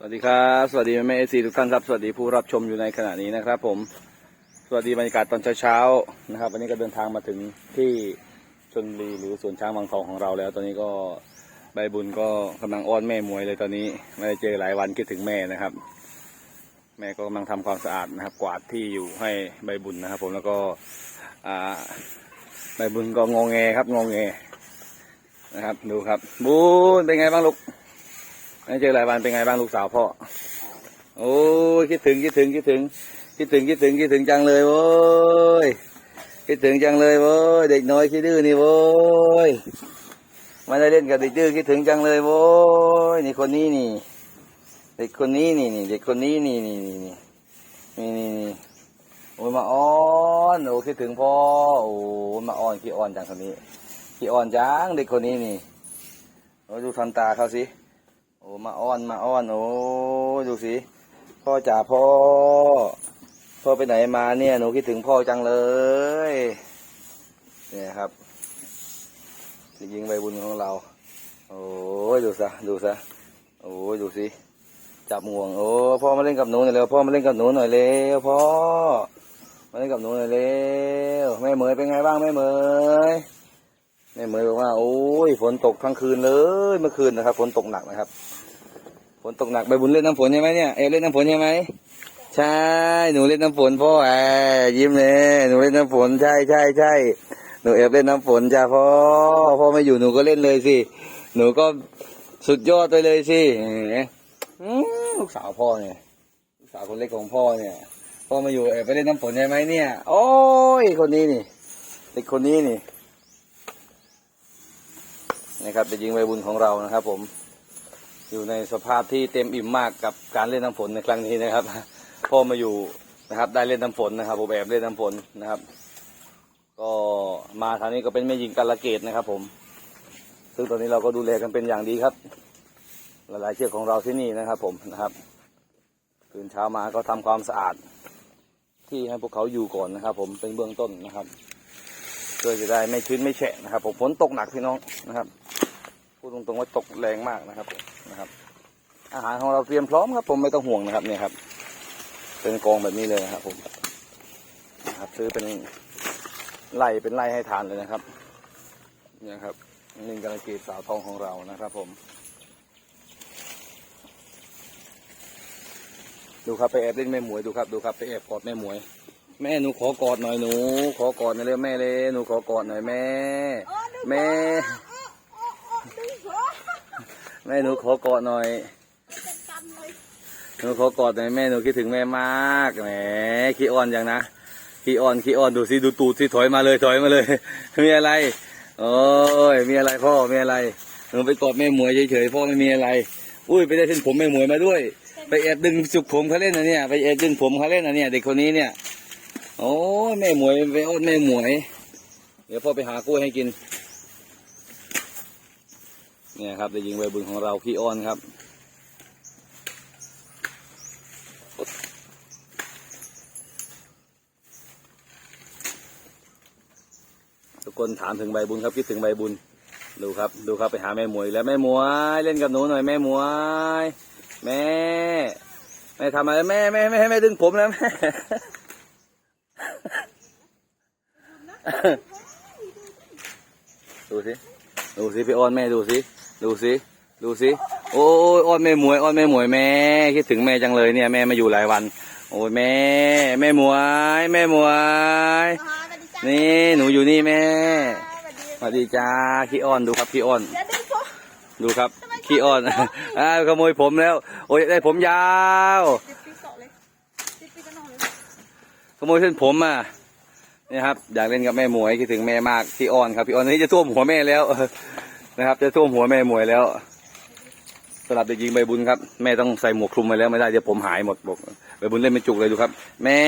สวัสดีครับสวัสดีแม่เอซีทุกท่านครับสวัสดีผู้รับชมอยู่ในขณะนี้นะครับ ผมสวัสดีบรรยากาศตอนเช้าๆนะครับ วันนี้ก็เดินทางมาถึงที่ชนบุรีหรือสวนช้างบางทองของเราแล้ว ตอนนี้ก็ใบบุญก็กำลังอ้อนแม่มวยเลยตอนนี้ไม่ได้เจอหลายวันคิดถึงแม่นะครับ แม่ก็กำลังทำความสะอาดนะครับ กวาดที่อยู่ให้ใบบุญนะครับ ผมแล้วก็อ่าใบบุญก็งองแงครับงองแงนะครับ ดูครับ บุญเป็นไงบ้างลูก ไม่เจอหลายวันเป็นไงบ้างลูกสาวพ่อ โอ้ยคิดถึงคิดถึงคิดถึงคิดถึงคิดถึงคิดถึงจังเลยโว้ยคิดถึงจังเลยโว้ยเด็กน้อยคิดดื้อนี่โว้ยไมาได้เล่นกับเด็กดื้อคิดถึงจังเลยโว้ยนี่คนนี้นี่ เด็กคนนี้นี่นี่เด็กคนนี้นี่นี่นี่นี่นี่นี่นี่โอ้ยมาอ้อนโอ้คิดถึงพ่อโอ้ยมาอ้อนขี้อ้อนจังคนนี้ขี้อ้อนจังเด็กคนนี้นี่โอ้ดูทำตาเขาสิ โอ้มาอ้อนมาอ้อนโอ้ดูสิพ่อจ๋าพ่อ พ่อไปไหนมาเนี่ยหนูคิดถึงพ่อจังเลย เนี่ยครับเด็กหญิงใบบุญของเรา โอ้ยดูซะดูซะโอ้ยดูสิจับงวงโอ้พ่อมาเล่นกับหนูหน่อยเร็วพ่อมาเล่นกับหนูหน่อยเร็วพ่อมาเล่นกับหนูหน่อยเร็วแม่เหมยเป็นไงบ้างแม่เหมย แม่เหมยบอกว่า โอ้ยฝนตกทั้งคืนเลยเมื่อคืนนะครับ ฝนตกหนักนะครับ ฝนตกหนักใบบุญเล่นน้ำฝนใช่ไหมเนี่ยเอเล่นน้ำฝนใช่ไหมใช่หนูเล่นน้ำฝนพ่อแอยิ้มเลยหนูเล่นน้ำฝนใช่ใช่ใช่หนูเอฟเล่นน้ำฝนจ้าพ่อพ่อไม่อยู่หนูก็เล่นเลยสิหนูก็สุดยอดไปเลยสิลูกสาวพ่อเนี่ยลูกสาวคนเล็กของพ่อเนี่ย พ่อมาอยู่เอฟไปเล่นน้ำฝนใช่ไหมเนี่ย โอ้ยคนนี้นี่เด็กคนนี้นี่ นะครับเด็กหญิงวัยบุญของเรานะครับ ผม อยู่ในสภาพที่เต็มอิ่มมากกับการเล่นน้ำฝนในครั้งนี้นะครับพ่อมาอยู่นะครับได้เล่นน้ำฝนนะครับผมแอบเล่นน้ำฝนนะครับ ก็มาทางนี้ก็เป็นแม่หญิงกาลเกตนะครับ ผม ซึ่งตอนนี้เราก็ดูแลกันเป็นอย่างดีครับ หลายๆเชือกของเราที่นี่นะครับ ผมนะครับตื่นเช้ามาก็ทำความสะอาด ที่ให้พวกเขาอยู่ก่อนนะครับ ผมเป็นเบื้องต้นนะครับ เพื่อจะได้ไม่ชื้นไม่แฉะนะครับ ผมฝนตกหนักพี่น้องนะครับพูดตรงๆว่าตกแรงมากนะครับนะครับ อาหารของเราเตรียมพร้อมครับ ผมไม่ต้องห่วงนะครับเนี่ยครับ เป็นกองแบบนี้เลยนะครับ ผมนะครับซื้อเป็นไล่เป็นไล่ให้ทานเลยนะครับเนี่ยครับนินกระเกตสาวทองของเรานะครับ ผม ดูครับไปแอบเล่นแม่หมวยดูครับ ดูครับไปแอบกอดแม่หมวย แม่หนูขอกอดหน่อยหนู ขอกอดหน่อยเร็วแม่เลยหนูขอกอดหน่อยแม่ แม่ แม่หนูขอกอดหน่อยหนูขอกอดหน่อยแม่หนูคิดถึงแม่มากแหมขี้อ่อนอย่างนะขี้อ่อนขี้อ่อนดูสิดูตูดสิถอยมาเลยถอยมาเลย มีอะไร โอ้ยมีอะไรพ่อมีอะไรหนูไปกอดแม่หมวยเฉยๆพ่อไม่มีอะไร อุ้ยไปได้เส้นผมแม่หมวยมาด้วย ไปแอบดึงจุกผมเขาเล่นนะเนี่ยไปแอบดึงผมเขาเล่นนะเนี่ยเด็กคนนี้เนี่ย โอ้แม่หมวยไปอ้อนแม่หมวย เดี๋ยวพ่อไปหากล้วยให้กิน เนี่ยครับเด็กหญิงวัยบุญของเราพี่อ้อนครับทุกคนถามถึงใบบุญครับคิดถึงใบบุญ ดูครับ ดูครับไปหาแม่หมวยแล้วแม่หมวยเล่นกับหนูหน่อยแม่หมวย แม่แม่ทำอะไรแม่แม่ไม่ให้แม่ดึงผมแล้วแม่ ดูสิ ดูสิพี่อ้อนแม่ดูสิ ดูสิ ดูสิ โอ้ยอ้อนแม่หมวยอ้อนแม่หมวยแม่คิดถึงแม่จังเลยเนี่ยแม่มาอยู่หลายวัน โอ้ยแม่ แม่หมวย แม่หมวย นี่หนูอยู่นี่แม่สวัสดีจ้าขี้อ้อนดูครับขี้อ้อนเดี๋ยวดึงผมดูครับขี้อ้อนอ้าวขโมยผมแล้ว โอ้ยได้ผมยาวติดปีเกาะเลยติดปีกระนองเลยขโมยเส้นผมอะ นี่ครับอยากเล่นกับแม่หมวยคิดถึงแม่มากพี่อ้อนครับพี่อ้อนนี่จะท่วมหัวแม่แล้วนะครับ จะท่วมหัวแม่หมวยแล้วสำหรับเด็กหญิงใบบุญครับแม่ต้องใส่หมวกคลุมไปแล้วไม่ได้เดี๋ยวผมหายหมดบอกใบบุญเล่นเป็นจุกเลยดูครับ แม่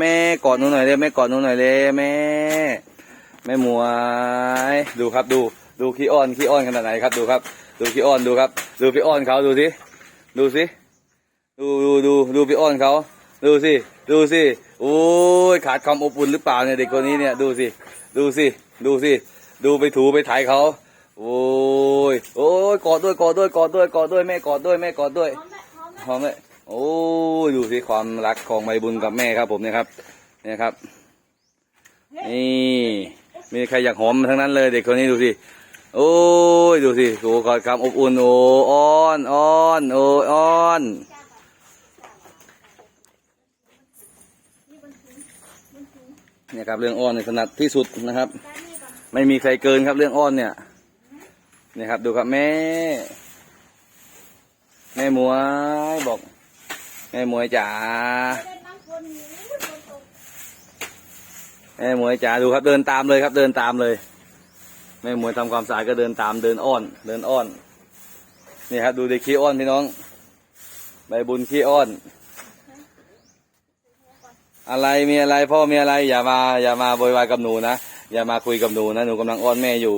แม่กอดหนูหน่อยเลยแม่กอดหนูหน่อยเลยแม่ แม่หมวยดูครับดูดูขี้อ้อนขี้อ้อนขนาดไหนครับดูครับ ดูขี้อ้อนดูครับ ดูพี่อ้อนเขาดูสิดูสิดูดูดูดูพี่อ้อนเขาดูสิดูสิ โอ้ยขาดความอบอุ่นหรือเปล่าเนี่ยเด็กคนนี้เนี่ยดูสิดูสิดูสิดูไปถูไปไถเขาโอ้ยโอ้ยกอดด้วยกอดด้วยกอดด้วยกอดด้วยแม่กอดด้วยแม่กอดด้วยหอมแม่หอมหอมเลยโอ้ยดูสิความรักของใบบุญกับแม่ครับผมเนี่ยครับ เนี่ยครับ นี่มีใครอยากหอมทั้งนั้นเลยเด็กคนนี้ดูสิโอ้ยดูสิโอ้กอดคำอบอุ่นโอ้อ้อนอ้อนโอ้อ้อน เนี่ยครับเรื่องอ้อนในยถนัดที่สุดนะครับ ไม่มีใครเกินครับเรื่องอ้อนเนี่ยเนี่ยครับดูครับแม่ แม่หมวยบอก แม่หมวยจ๋าแม่หมวยจ๋าดูครับเดินตามเลยครับ เดินตามเลย แม่หมวยทำความสะอาดก็เดินตามเดินอ้อน เดินอ้อนนี่ครับดูเด็กขี้อ้อนพี่น้อง ใบบุญขี้อ้อน อะไรมีอะไรพ่อมีอะไร อย่ามาอย่ามาโวยวายกับหนูนะอย่ามาคุยกับหนูนะหนูกำลังอ้อนแม่อยู่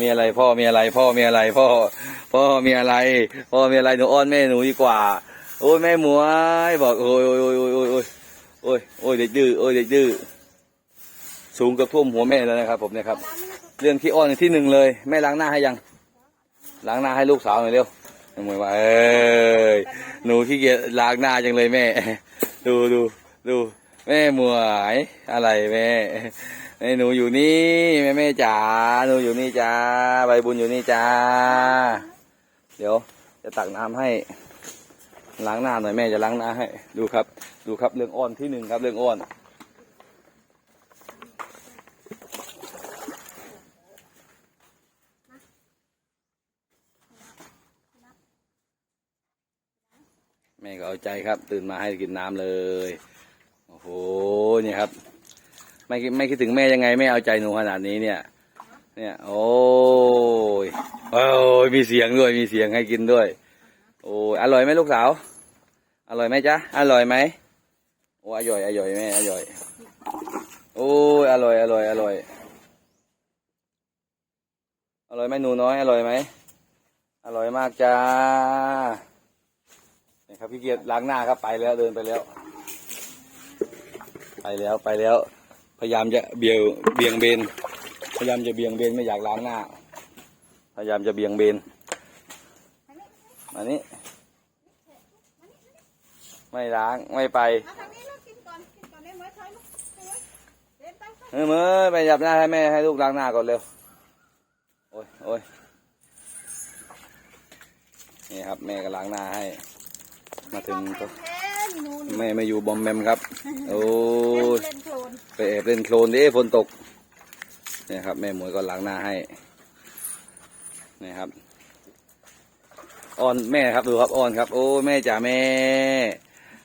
มีอะไรพ่อมีอะไร พ่อมีอะไร พ่อ พ่อมีอะไร พ่อมีอะไรหนูอ้อนแม่หนูดีกว่า โอ้ยแม่หมวยบอกโอ้ยโอ้ยโอ้ยโอ้ยโอ้ยโอ้ยโอ้ยโอ้ยเด็กดื้อโอ้ยเด็กดื้อสูงเกับท่วมหัวแม่แล้วนะครับ ผมเนี่ยครับ เรื่องขี้อ้อนที่หนึ่งเลย แม่ล้างหน้าให้ยัง ล้างหน้าให้ลูกสาวหน่อยเร็วแม่หมวยว่าเอ้ยหนูขี้เกียจล้างหน้าจังเลยแม่ ดูดูดู แม่หมวยอะไรแม่แม่หนูอยู่นี่แม่แม่จ๋าหนูอยู่นี่จ้าใบบุญอยู่นี่จ้า เดี๋ยว จะตักน้ำให้ ล้างหน้าหน่อยแม่จะล้างหน้าให้ ดูครับ ดูครับเรื่องอ้อนที่หนึ่งครับเรื่องอ้อนแม่ก็เอาใจครับ ตื่นมาให้กินน้ำเลย หเนี่ยครับ ไม่ไม่คิดถึงแม่ยังไงแม่เอาใจหนูขนาดนี้เนี่ย เนี่ย โอ้ยโอ้ยมีเสียงด้วยมีเสียงให้กินด้วย โอ้ยอร่อยไหมลูกสาว อร่อยไหมจ๊ะอร่อยไหมโอ้อร่อยอร่อยแม่อร่อย โอ้ยอร่อยอร่อยอร่อยอร่อยไหมหนูน้อยอร่อยไหมอร่อยมากจ้านี่ครับพี่เกียรติล้างหน้าครับไปแล้วเดินไปแล้ว ไปแล้วไปแล้ว พยายามจะเบี่ยงเบี่ยงเบน พยายามจะเบี่ยงเบนไม่อยากล้างหน้า พยายามจะเบี่ยงเบนมานี้ ไม่ล้างไม่ไปมาทางนี้ลูกกินก่อนกินก่อได้ไหมถอยลูกได้ไหมเดินไปไปเออมือไปจับหน้าให้แม่ให้ลูกล้างหน้าก่อนเร็ว โอ้ยโอ้ยนี่ครับแม่ก็ล้างหน้าให้ มาถึงก็ แทนหนูนี่แม่ไม่อยู่บอมแมมครับ โอ้ยเล่นโคลนไปแอบเล่นโคลนดิฝนตกเนี่ยครับ แม่หมวยก็ล้างหน้าให้นี่ครับอ้อนแม่ครับดูครับอ้อนครับ โอ้แม่จ๋าแม่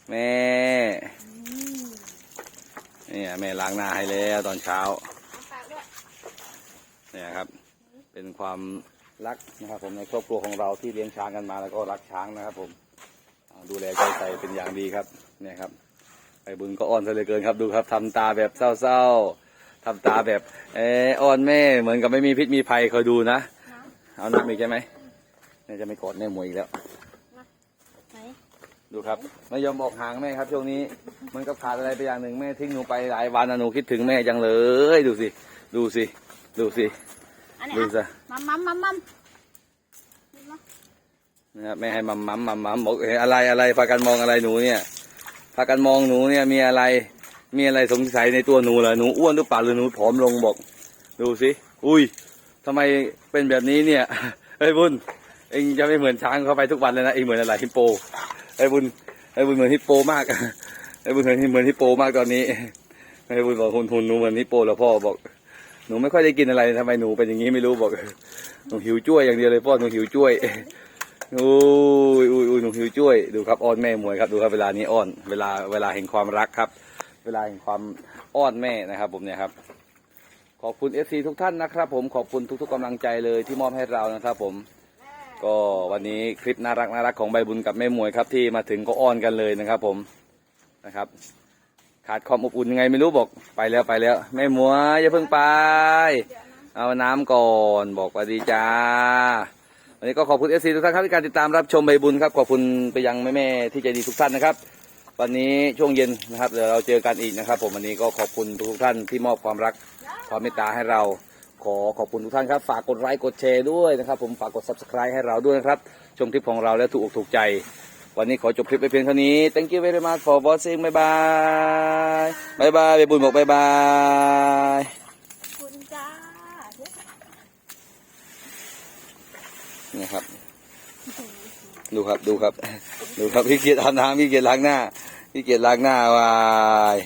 แม่เนี่ยแม่ล้างหน้าให้แล้วตอนเช้าปากด้วยเนี่ยครับ เป็นความรักนะครับผมในครอบครัวของเราที่เลี้ยงช้างกันมาแล้วก็รักช้างนะครับผมอ่า ดูแลใจใส่เป็นอย่างดีครับเนี่ยครับไปบุญก็อ้อนซะเหลือเกินครับดูครับทำตาแบบเศร้าๆทำตาแบบเอออ้อนแม่เหมือนกับไม่มีพิษมีภัยคอยดูนะนะ เอาน้ำอีกใช่ไหมเนี่ยจะไม่กอดแม่หมวยอีกแล้วไหนดูครับไม่ยอมบอกห่างแม่ครับช่วงนี้เหมันก็ขาดอะไรไปอย่างหนึ่งแม่ทิ้งหนูไปหลายวันนะหนูคิดถึงแม่จังเลย ดูสิ ดูสิ ดูสิอันนี้ดูอะสิมัมมัมมัมมัมนี่มา นะครับแม่ให้มัมมัมมัมมัมบอกเอ้ยอะไรอะไรพากันมองอะไรหนูเนี่ยพากันมองหนูเนี่ยมีอะไร มีอะไรสงสัยในตัวหนูเหรอหนูอ้วนหรือเปล่าหรือหนูผอมลงบอก ดูสิอุ้ยทำไมเป็นแบบนี้เนี่ยเฮ้บุญเองจะไม่เหมือนช้างเข้าไปทุกวันเลยนะเองเหมือนอะไรฮิปโปไอ้บุญไอ้บุญเหมือนฮิปโปมากไอ้บุญเหมือนเหมือนฮิปโปมากตอนนี้ไอ้บุญบอกหุ่นหุ่นหนูเหมือนฮิปโปแล้วพ่อบอกหนูไม่ค่อยได้กินอะไรทำไมหนูเป็นอย่างนี้ไม่รู้บอกหนูหิวจ้วยอย่างเดียวเลยพ่อหนูหิวจ้วย อุ้ยอุ้ยอุ้ยหนูหิวจ้วย ดูครับอ้อนแม่มวยครับ ดูครับเวลานี้อ้อน เวลาเวลาแห่งความรักครับ เวลาแห่งความอ้อนแม่นะครับ ผมเนี่ยครับขอบคุณเอฟซีทุกท่านนะครับ ผมขอบคุณทุกๆกำลังใจเลยที่มอบให้เรานะครับ ผม ก็วันนี้คลิปน่ารักน่ารักของใบบุญกับแม่มวยครับที่มาถึงก็อ้อนกันเลยนะครับ ผมนะครับ ขาดความอบอุ่นยังไงไม่รู้บอกไปแล้วไปแล้วแม่มวยอย่าเพิ่งไป เอาน้ำก่อนบอกสวัสดีจ้า วันนี้ก็ขอบคุณเอซีทุกท่านครับที่การติดตามรับชมใบบุญครับขอบคุณไปยังแม่ๆที่ใจดีทุกท่านนะครับ วันนี้ช่วงเย็นนะครับเดี๋ยวเราเจอกันอีกนะครับ ผมวันนี้ก็ขอบคุณทุกท่านที่มอบความรักความเมตตาให้เรา ขอขอบคุณทุกท่านครับ ฝากกดไลค์กดแชร์ด้วยนะครับ ผมฝากกด subscribe ให้เราด้วยนะครับ ชมคลิปของเราแล้วถูกอกถูกใจ วันนี้ขอจบคลิปไปเพียงเท่านี้ thank you very much for watching บ๊ายบายบ๊ายบายเบบุญบอกบ๊ายบาย คุณจ้า นี่ครับ ดูครับดูครับ ดูครับพี่เกียรติอาบน้ำพี่เกียรติล้างหน้าพี่เกียรติล้างหน้าวาย